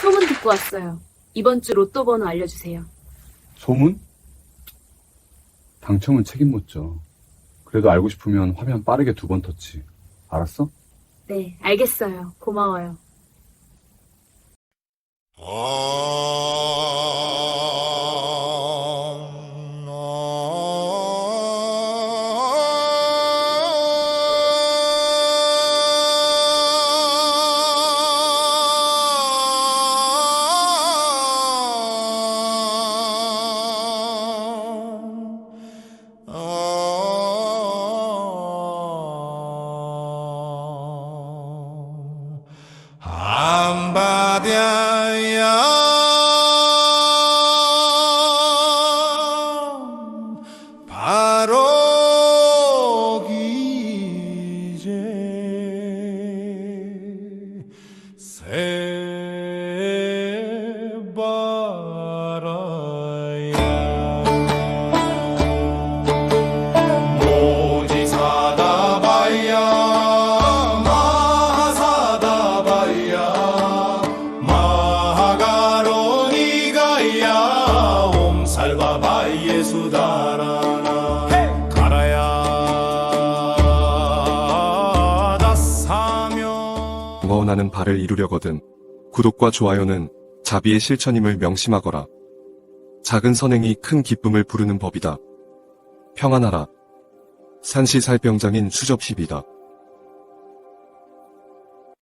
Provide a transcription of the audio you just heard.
소문 듣고 왔어요. 이번 주 로또 번호 알려주세요. 소문? 당첨은 책임 묻죠. 그래도 알고 싶으면 화면 빠르게 두 번 터치. 알았어? 네, 알겠어요. 고마워요. 한 바 옴살바바이에 수다라나 가라야 다사며 원하는 바를 이루려거든 구독과 좋아요는 자비의 실천임을 명심하거라. 작은 선행이 큰 기쁨을 부르는 법이다. 평안하라. 산시살병장인 수접십이다.